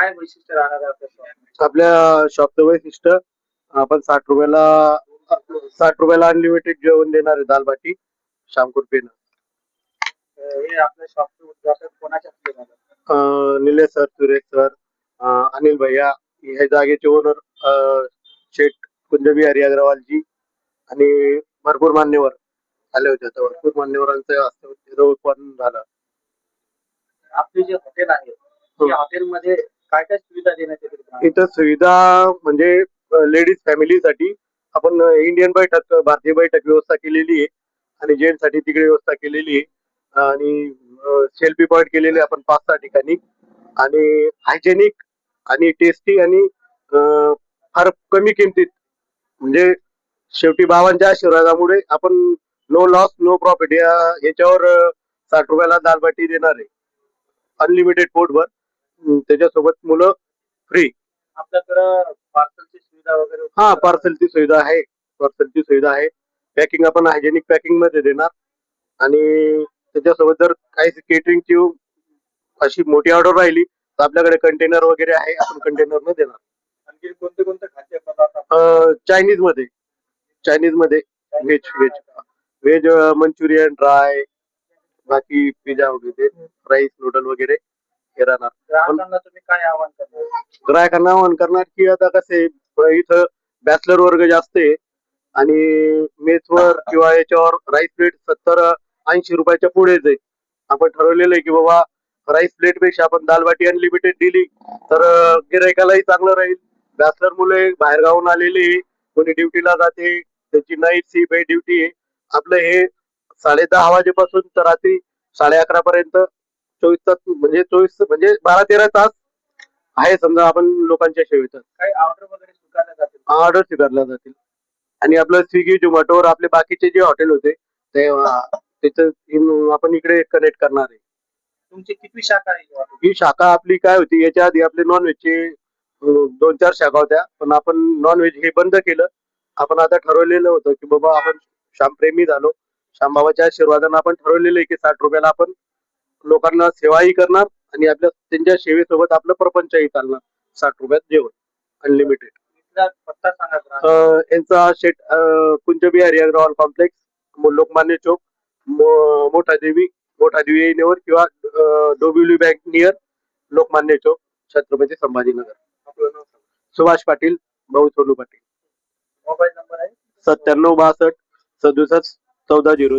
काय वैशिष्ट्य राहणार आहे आपल्या शॉपचं वैशिष्ट्य आपण साठ रुपयाला साठ रुपयाला अनलिमिटेड जेवण देणार आहे दाल बाटी शामपूर पेन हे आपल्या शॉपचं उद्घाटन कोणाच्या निलेश सर सुरेश सर अनिल भैया ह्या जागेचे ओनर शेठ कुंजबिहारी अग्रवालजी आणि भरपूर मान्यवर आले होते तर भरपूर मान्यवरांचं हस्ते झालं. आपले जे हॉटेल आहे हॉटेलमध्ये काय काय सुविधा देण्यात येते इथं सुविधा म्हणजे लेडीज फॅमिलीसाठी आपण इंडियन बैठक भारतीय बैठक व्यवस्था केलेली आहे आणि जेंट्ससाठी तिकडे व्यवस्था केलेली आहे. आणि सेल्फी पॉईंट केलेले आपण पाच सहा ठिकाणी. आणि हायजेनिक आणि टेस्टी आणि फार कमी किमतीत म्हणजे शेवटी बाबांच्या आशीर्वादामुळे आपण नो लॉस नो प्रॉफिट या याच्यावर साठ रुपयाला दालबाटी देणार आहे. अनलिमिटेड पोटभर. त्याच्यासोबत मुलं फ्री आपल्याकडं पार्सलची सुविधा वगैरे हा पार्सलची सुविधा आहे. पार्सलची सुविधा आहे. पॅकिंग आपण हायजेनिक पॅकिंगमध्ये देणार. आणि त्याच्यासोबत जर काही केटरिंगची अशी मोठी ऑर्डर राहिली तर आपल्याकडे कंटेनर वगैरे आहे. आपण कंटेनर न देणार. आणखी कोणते कोणते खाद्य पदार्थ चायनीजमध्ये. चायनीजमध्ये veg veg veg Manchurian dry बाकी पिझ्झा वगैरे राईस नूडल वगैरे. राहणार ग्राहकांना तुम्ही काय आवाहन करणार? ग्राहकांना आवाहन करणार की आता कसे इथं बॅचलर वर्ग जास्त आहे आणि मेसवर किंवा याच्यावर राईस प्लेट सत्तर ऐंशी रुपयाच्या पुढेच आहे आपण ठरवलेलं आहे की बाबा राईस प्लेटपेक्षा आपण दालबाटी अनलिमिटेड दिली तर गिरायकालाही चांगलं राहील. बॅचलर मुले बाहेर गावून आलेले. कोणी ड्युटीला जाते त्याची नाईट शिफ्ट आहे ड्युटी आहे. आपलं हे साडे दहा वाजेपासून तर रात्री साडे अकरा पर्यंत चोवीस तास म्हणजे चोवीस म्हणजे बारा तेरा तास आहे समजा आपण लोकांच्या सेवेत काही ऑर्डर वगैरे स्वीकारल्या जातील? ऑर्डर स्वीकारल्या जातील. आणि आपलं स्विगी झोमॅटोवर आपले बाकीचे जे हॉटेल होते ते त्याचं आपण इकडे कनेक्ट करणार आहे. तुमची किती शाखा आहे? ही शाखा आपली काय होती याच्या आधी आपले नॉनव्हेजचे दोन चार शाखा होत्या. पण आपण नॉनव्हेज हे बंद केलं. आपण आता ठरवलेलं होतं की बाबा आपण श्यामप्रेमी झालो. श्यामबाबाच्या आशीर्वादानं आपण ठरवलेलं आहे की साठ रुपयाला आपण लोकांना सेवाही करणार आणि आपल्या त्यांच्या सेवेसोबत आपलं प्रपंचही चालणार. साठ रुपयात जेवण अनलिमिटेड पत्ता सांगा यांचा शेट कुंजबिहारी अग्रवाल कॉम्प्लेक्स लोकमान्य चौक मोठा देवी मोठा देवी येण्यावर किंवा डोंबिवली बँक नियर लोकमान्य चौक छत्रपती संभाजीनगर. आपलं नाव सांगा. सुभाष पाटील भाऊ सोनू पाटील. मोबाईल नंबर आहे? सत्त्याण्णव बासष्ट सदुसष्ट चौदा zero